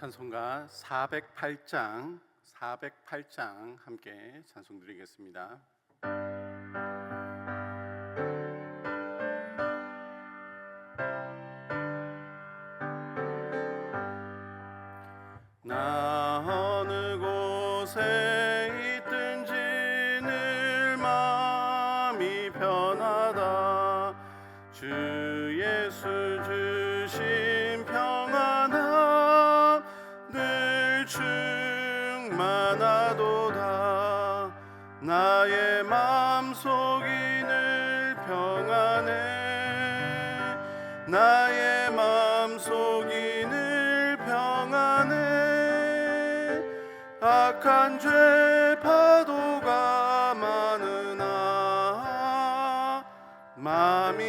찬송가 408장 408장 함께 찬송 드리겠습니다. 속이 늘 평안해. 나의 마음 속이 늘 평안해. 악한 죄 파도가 많으나 마음이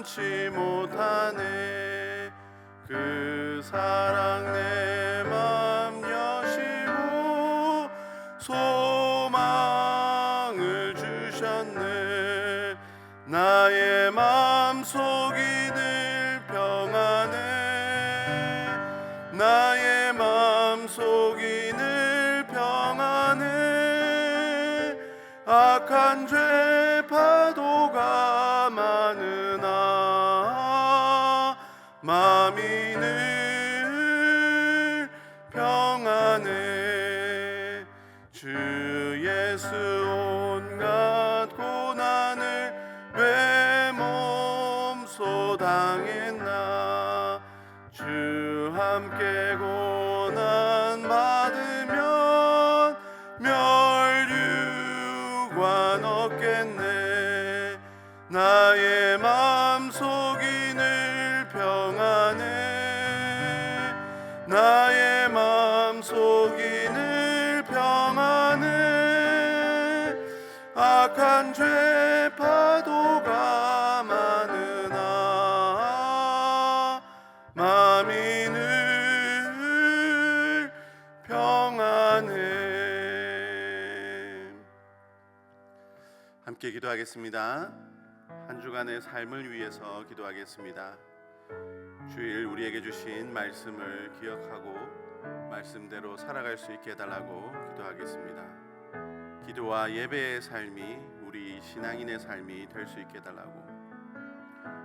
경험치 못하네. 그 사랑 예 기도하겠습니다 한 주간의 삶을 위해서 기도하겠습니다 주일 우리에게 주신 말씀을 기억하고 말씀대로 살아갈 수 있게 해달라고 기도하겠습니다. 기도와 예배의 삶이 우리 신앙인의 삶이 될 수 있게 해달라고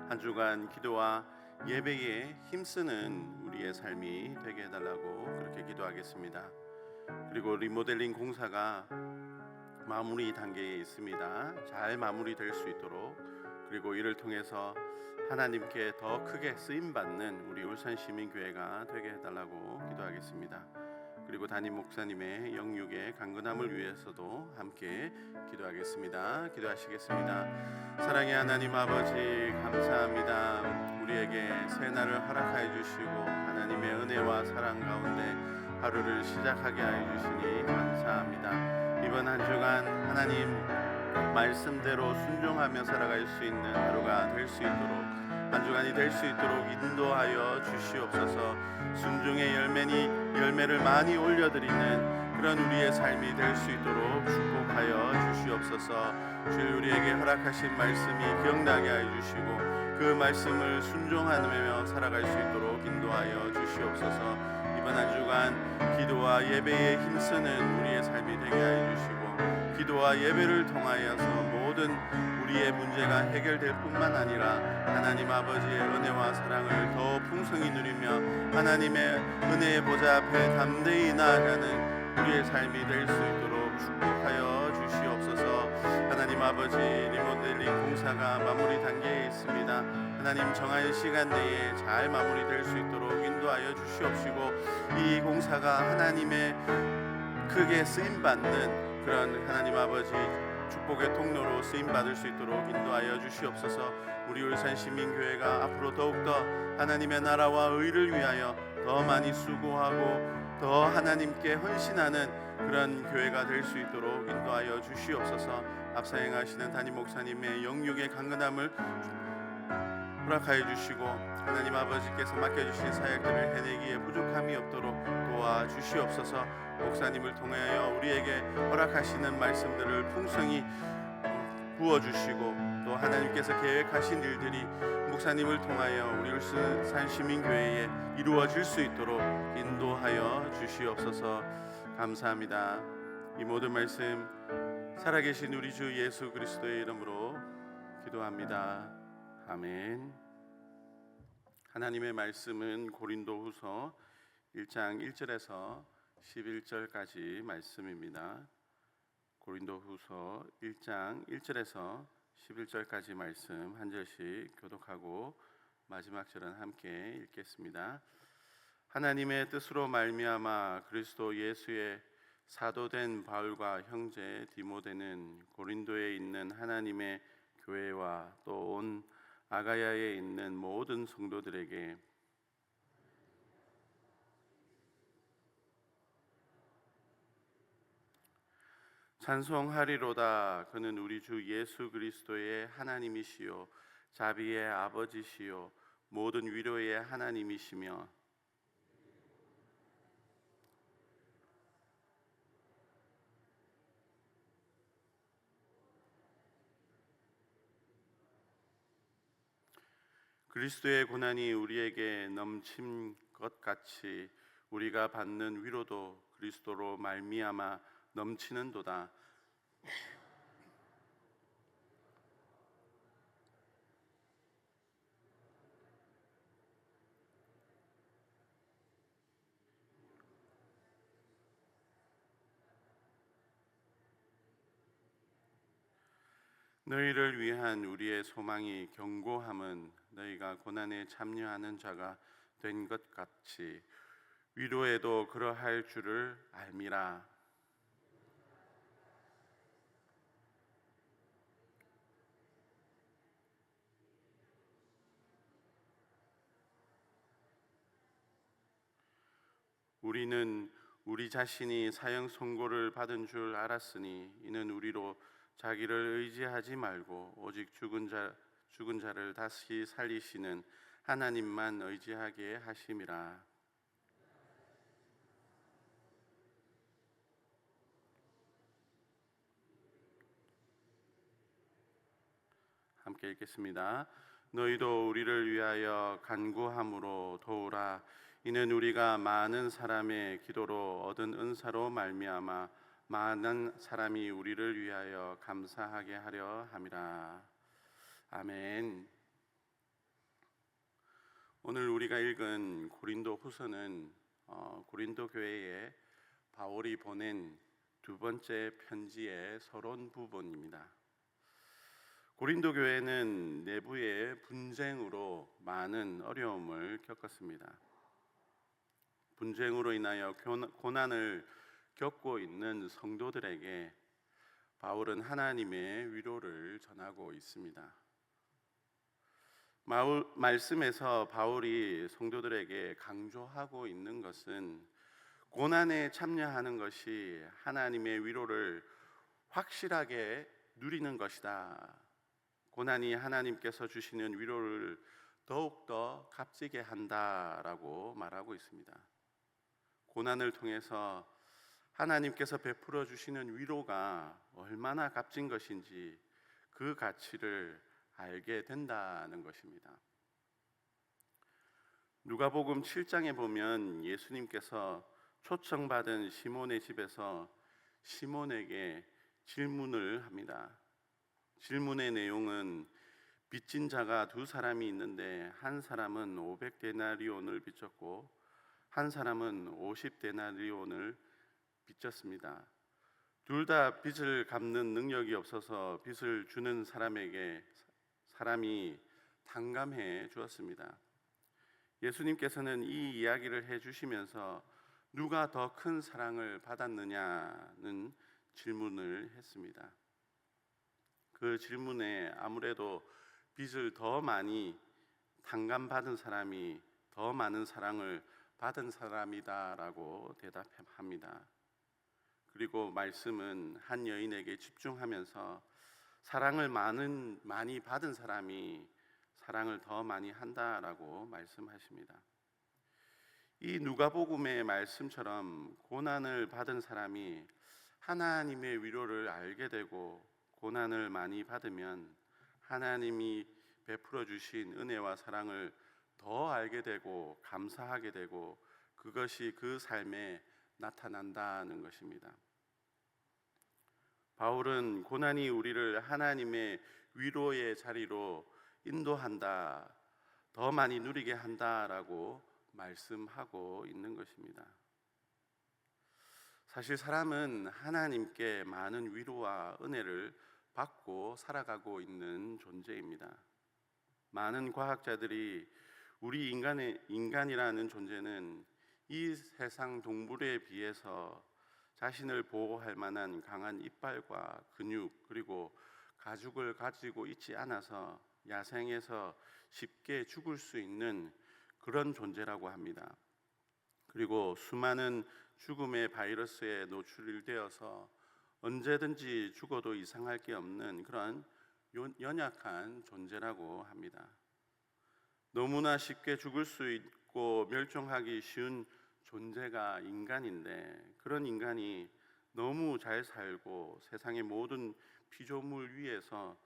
한 주간 기도와 예배에 힘쓰는 우리의 삶이 되게 해달라고 그렇게 기도하겠습니다. 그리고 리모델링 공사가 마무리 단계에 있습니다. 잘 마무리될 수 있도록 그리고 이를 통해서 하나님께 더 크게 쓰임 받는 우리 울산 시민 교회가 되게 해달라고 기도하겠습니다. 그리고 담임 목사님의 영육의 강건함을 위해서도 함께 기도하겠습니다. 기도하시겠습니다. 사랑의 하나님 아버지 감사합니다. 우리에게 새 날을 허락하여 주시고 하나님의 은혜와 사랑 가운데 하루를 시작하게 하여 주시니 감사합니다. 이번 한 주간 하나님 말씀대로 순종하며 살아갈 수 있는 하루가 될 수 있도록 한 주간이 될 수 있도록 인도하여 주시옵소서. 순종의 열매니 열매를 많이 올려드리는 그런 우리의 삶이 될 수 있도록 축복하여 주시옵소서. 주 우리에게 허락하신 말씀이 기억나게 하여 주시고 그 말씀을 순종하며 살아갈 수 있도록 인도하여 주시옵소서. 이번 한 주간 기도와 예배에 힘쓰는 우리의 삶이 되게 하여 주시고 기도와 예배를 통하여서 모든 우리의 문제가 해결될 뿐만 아니라 하나님 아버지의 은혜와 사랑을 더 풍성히 누리며 하나님의 은혜의 보좌 앞에 담대히 나아가는 우리의 삶이 될 수 있도록 축복하여 주시옵소서. 하나님 아버지 리모델링 공사가 마무리 단계에 있습니다. 하나님 정한 시간 내에 잘 마무리될 수 있도록 인도하여 주시옵시고 이 공사가 하나님의 크게 쓰임 받는 그런 하나님 아버지 축복의 통로로 쓰임 받을 수 있도록 인도하여 주시옵소서. 우리 울산 시민교회가 앞으로 더욱더 하나님의 나라와 의를 위하여 더 많이 수고하고 더 하나님께 헌신하는 그런 교회가 될 수 있도록 인도하여 주시옵소서. 앞서 행하시는 담임 목사님의 영육의 강건함을 허락하여 주시고 하나님 아버지께서 맡겨주신 사역들을 해내기에 부족함이 없도록 도와주시옵소서. 목사님을 통하여 우리에게 허락하시는 말씀들을 풍성히 부어주시고 또 하나님께서 계획하신 일들이 목사님을 통하여 우리 울산 시민교회에 이루어질 수 있도록 인도하여 주시옵소서. 감사합니다. 이 모든 말씀 살아계신 우리 주 예수 그리스도의 이름으로 기도합니다 아멘. 하나님의 말씀은 고린도후서 1장 1절에서 11절까지 말씀입니다. 고린도후서 1장 1절에서 11절까지 말씀 한 절씩 교독하고 마지막 절은 함께 읽겠습니다. 하나님의 뜻으로 말미암아 그리스도 예수의 사도된 바울과 형제 디모데는 고린도에 있는 하나님의 교회와 또 온 아가야에 있는 모든 성도들에게 찬송하리로다. 그는 우리 주 예수 그리스도의 하나님이시요 자비의 아버지시요 모든 위로의 하나님이시며 그리스도의 고난이 우리에게 넘친 것 같이 우리가 받는 위로도 그리스도로 말미암아 넘치는도다. 너희를 위한 우리의 소망이 견고함은 너희가 고난에 참여하는 자가 된 것 같이 위로에도 그러할 줄을 알미라. 우리는 우리 자신이 사형 선고를 받은 줄 알았으니 이는 우리로 자기를 의지하지 말고 오직 죽은 자 죽은 자를 다시 살리시는 하나님만 의지하게 하심이라. 함께 읽겠습니다. 너희도 우리를 위하여 간구함으로 도우라. 이는 우리가 많은 사람의 기도로 얻은 은사로 말미암아 많은 사람이 우리를 위하여 감사하게 하려 함이라. 아멘. 오늘 우리가 읽은 고린도 후서는 어, 고린도 교회에 바울이 보낸 두 번째 편지의 서론 부분입니다. 고린도 교회는 내부의 분쟁으로 많은 어려움을 겪었습니다. 분쟁으로 인하여 고난을 겪고 있는 성도들에게 바울은 하나님의 위로를 전하고 있습니다. 마울, 말씀에서 바울이 성도들에게 강조하고 있는 것은 고난에 참여하는 것이 하나님의 위로를 확실하게 누리는 것이다. 고난이 하나님께서 주시는 위로를 더욱더 값지게 한다라고 말하고 있습니다. 고난을 통해서 하나님께서 베풀어 주시는 위로가 얼마나 값진 것인지 그 가치를 알게 된다는 것입니다. 누가복음 7장에 보면 예수님께서 초청받은 시몬의 집에서 시몬에게 질문을 합니다. 질문의 내용은 빚진 자가 두 사람이 있는데 한 사람은 500데나리온을 빚졌고 한 사람은 50데나리온을 빚졌습니다. 둘 다 빚을 갚는 능력이 없어서 빚을 주는 사람에게 사람이 탕감해 주었습니다. 예수님께서는 이 이야기를 해 주시면서 누가 더 큰 사랑을 받았느냐는 질문을 했습니다. 그 질문에 아무래도 빚을 더 많이 탕감받은 사람이 더 많은 사랑을 받은 사람이다라고 대답합니다. 그리고 말씀은 한 여인에게 집중하면서 사랑을 많은 많이 받은 사람이 사랑을 더 많이 한다라고 말씀하십니다. 이 누가복음의 말씀처럼 고난을 받은 사람이 하나님의 위로를 알게 되고 고난을 많이 받으면 하나님이 베풀어 주신 은혜와 사랑을 더 알게 되고 감사하게 되고 그것이 그 삶에 나타난다는 것입니다. 바울은 고난이 우리를 하나님의 위로의 자리로 인도한다, 더 많이 누리게 한다라고 말씀하고 있는 것입니다. 사실 사람은 하나님께 많은 위로와 은혜를 받고 살아가고 있는 존재입니다. 많은 과학자들이 우리 인간의 인간이라는 존재는 이 세상 동물에 비해서 자신을 보호할 만한 강한 이빨과 근육 그리고 가죽을 가지고 있지 않아서 야생에서 쉽게 죽을 수 있는 그런 존재라고 합니다. 그리고 수많은 죽음의 바이러스에 노출되어서 언제든지 죽어도 이상할 게 없는 그런 연약한 존재라고 합니다. 너무나 쉽게 죽을 수 있고 멸종하기 쉬운 존재가 인간인데 그런 인간이 너무 잘 살고 세상의 모든 피조물 위에서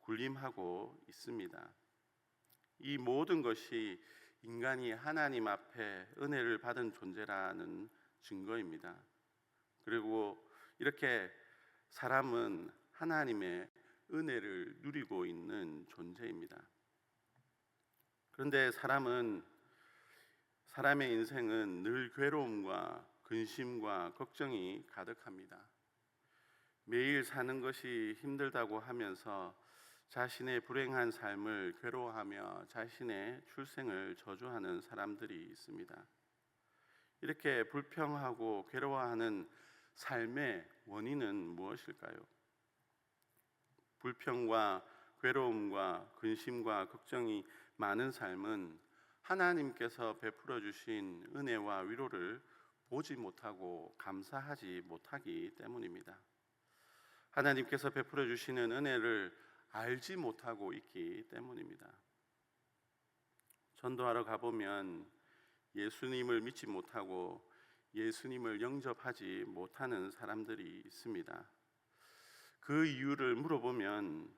군림하고 있습니다. 이 모든 것이 인간이 하나님 앞에 은혜를 받은 존재라는 증거입니다. 그리고 이렇게 사람은 하나님의 은혜를 누리고 있는 존재입니다. 그런데 사람은 사람의 인생은 늘 괴로움과 근심과 걱정이 가득합니다. 매일 사는 것이 힘들다고 하면서 자신의 불행한 삶을 괴로워하며 자신의 출생을 저주하는 사람들이 있습니다. 이렇게 불평하고 괴로워하는 삶의 원인은 무엇일까요? 불평과 괴로움과 근심과 걱정이 많은 삶은 하나님께서 베풀어 주신 은혜와 위로를 보지 못하고 감사하지 못하기 때문입니다. 하나님께서 베풀어 주시는 은혜를 알지 못하고 있기 때문입니다. 전도하러 가보면 예수님을 믿지 못하고 예수님을 영접하지 못하는 사람들이 있습니다. 그 이유를 물어보면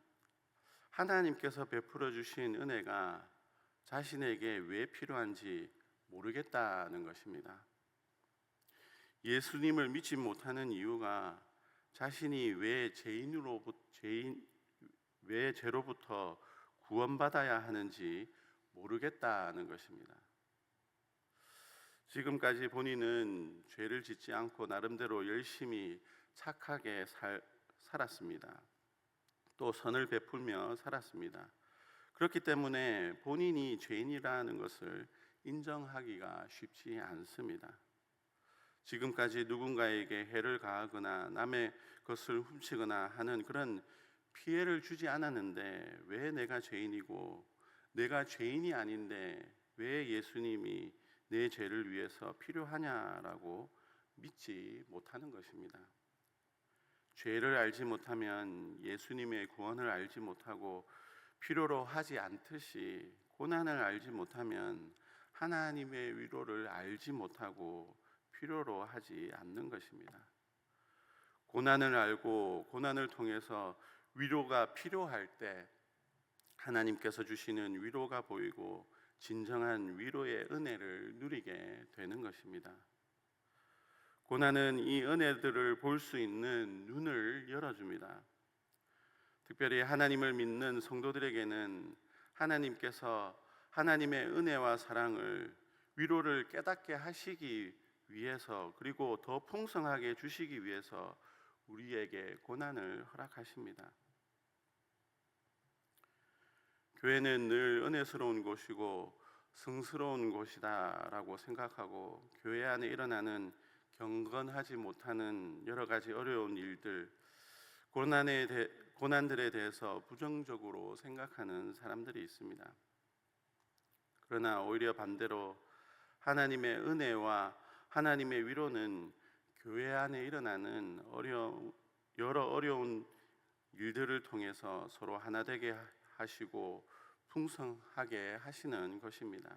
하나님께서 베풀어 주신 은혜가 자신에게 왜 필요한지 모르겠다는 것입니다. 예수님을 믿지 못하는 이유가 자신이 왜 죄인으로 죄인 왜 죄로부터 구원받아야 하는지 모르겠다는 것입니다. 지금까지 본인은 죄를 짓지 않고 나름대로 열심히 착하게 살, 살았습니다. 또 선을 베풀며 살았습니다. 그렇기 때문에 본인이 죄인이라는 것을 인정하기가 쉽지 않습니다. 지금까지 누군가에게 해를 가하거나 남의 것을 훔치거나 하는 그런 피해를 주지 않았는데 왜 내가 죄인이고 내가 죄인이 아닌데 왜 예수님이 내 죄를 위해서 필요하냐라고 믿지 못하는 것입니다. 죄를 알지 못하면 예수님의 구원을 알지 못하고 필요로 하지 않듯이 고난을 알지 못하면 하나님의 위로를 알지 못하고 필요로 하지 않는 것입니다. 고난을 알고 고난을 통해서 위로가 필요할 때 하나님께서 주시는 위로가 보이고 진정한 위로의 은혜를 누리게 되는 것입니다. 고난은 이 은혜들을 볼 수 있는 눈을 열어줍니다. 특별히 하나님을 믿는 성도들에게는 하나님께서 하나님의 은혜와 사랑을 위로를 깨닫게 하시기 위해서 그리고 더 풍성하게 주시기 위해서 우리에게 고난을 허락하십니다. 교회는 늘 은혜스러운 곳이고 성스러운 곳이다라고 생각하고 교회 안에 일어나는 경건하지 못하는 여러 가지 어려운 일들, 고난에 대, 고난들에 대해서 부정적으로 생각하는 사람들이 있습니다. 그러나 오히려 반대로 하나님의 은혜와 하나님의 위로는 교회 안에 일어나는 어려 여러 어려운 일들을 통해서 서로 하나 되게 하시고 풍성하게 하시는 것입니다.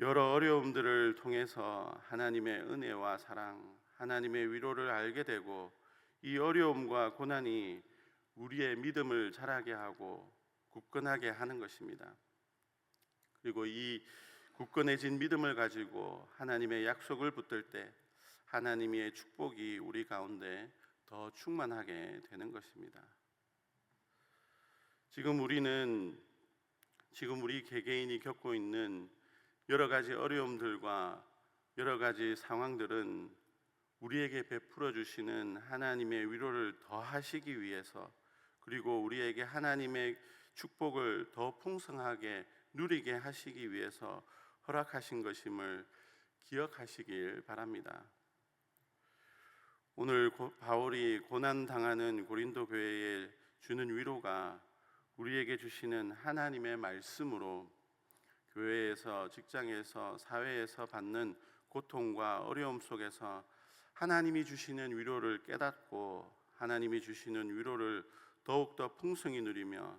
여러 어려움들을 통해서 하나님의 은혜와 사랑, 하나님의 위로를 알게 되고 이 어려움과 고난이 우리의 믿음을 자라게 하고 굳건하게 하는 것입니다. 그리고 이 굳건해진 믿음을 가지고 하나님의 약속을 붙들 때 하나님의 축복이 우리 가운데 더 충만하게 되는 것입니다. 지금 우리는 지금 우리 개개인이 겪고 있는 여러 가지 어려움들과 여러 가지 상황들은 우리에게 베풀어 주시는 하나님의 위로를 더 하시기 위해서 그리고 우리에게 하나님의 축복을 더 풍성하게 누리게 하시기 위해서 허락하신 것임을 기억하시길 바랍니다. 오늘 바울이 고난 당하는 고린도 교회에 주는 위로가 우리에게 주시는 하나님의 말씀으로 교회에서 직장에서 사회에서 받는 고통과 어려움 속에서 하나님이 주시는 위로를 깨닫고 하나님이 주시는 위로를 더욱더 풍성히 누리며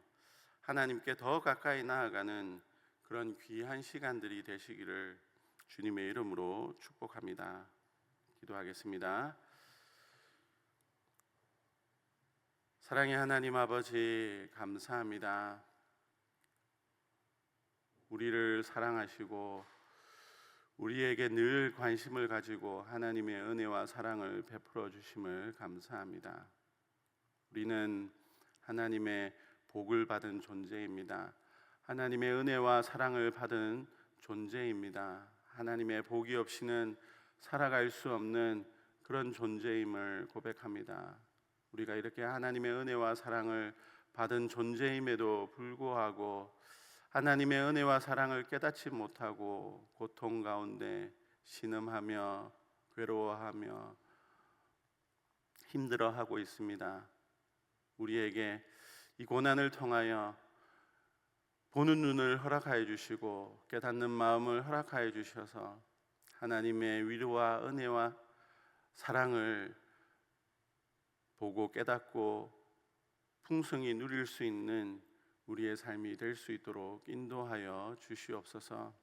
하나님께 더 가까이 나아가는 그런 귀한 시간들이 되시기를 주님의 이름으로 축복합니다. 기도하겠습니다. 사랑의 하나님 아버지 감사합니다. 우리를 사랑하시고 우리에게 늘 관심을 가지고 하나님의 은혜와 사랑을 베풀어 주심을 감사합니다. 우리는 하나님의 복을 받은 존재입니다. 하나님의 은혜와 사랑을 받은 존재입니다. 하나님의 복이 없이는 살아갈 수 없는 그런 존재임을 고백합니다. 우리가 이렇게 하나님의 은혜와 사랑을 받은 존재임에도 불구하고 하나님의 은혜와 사랑을 깨닫지 못하고 고통 가운데 신음하며 괴로워하며 힘들어하고 있습니다. 우리에게 이 고난을 통하여 보는 눈을 허락하여 주시고 깨닫는 마음을 허락하여 주셔서 하나님의 위로와 은혜와 사랑을 보고 깨닫고 풍성히 누릴 수 있는 우리의 삶이 될 수 있도록 인도하여 주시옵소서.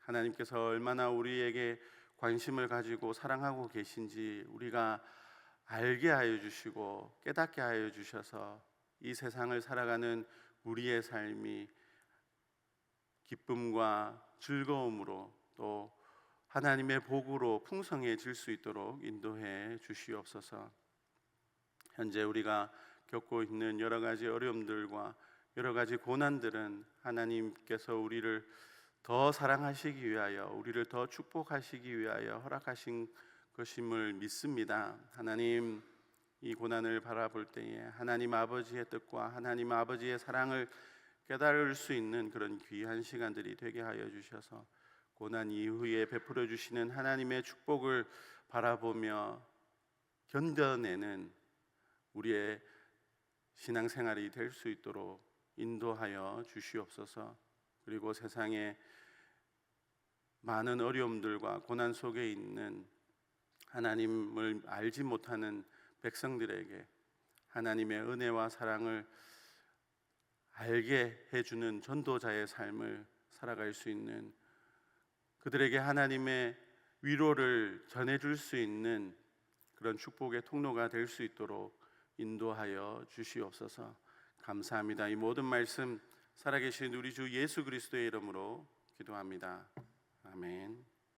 하나님께서 얼마나 우리에게 관심을 가지고 사랑하고 계신지 우리가 알게 하여 주시고 깨닫게 하여 주셔서 이 세상을 살아가는 우리의 삶이 기쁨과 즐거움으로 또 하나님의 복으로 풍성해질 수 있도록 인도해 주시옵소서. 현재 우리가 겪고 있는 여러 가지 어려움들과 여러 가지 고난들은 하나님께서 우리를 더 사랑하시기 위하여 우리를 더 축복하시기 위하여 허락하신 것임을 믿습니다. 하나님 이 고난을 바라볼 때에 하나님 아버지의 뜻과 하나님 아버지의 사랑을 깨달을 수 있는 그런 귀한 시간들이 되게 하여 주셔서 고난 이후에 베풀어 주시는 하나님의 축복을 바라보며 견뎌내는 우리의 신앙생활이 될 수 있도록 인도하여 주시옵소서. 그리고 세상에 많은 어려움들과 고난 속에 있는 하나님을 알지 못하는 백성들에게 하나님의 은혜와 사랑을 알게 해주는 전도자의 삶을 살아갈 수 있는 그들에게 하나님의 위로를 전해줄 수 있는 그런 축복의 통로가 될 수 있도록 인도하여 주시옵소서. 감사합니다. 이 모든 말씀 살아계신 우리 주 예수 그리스도의 이름으로 기도합니다. 아멘.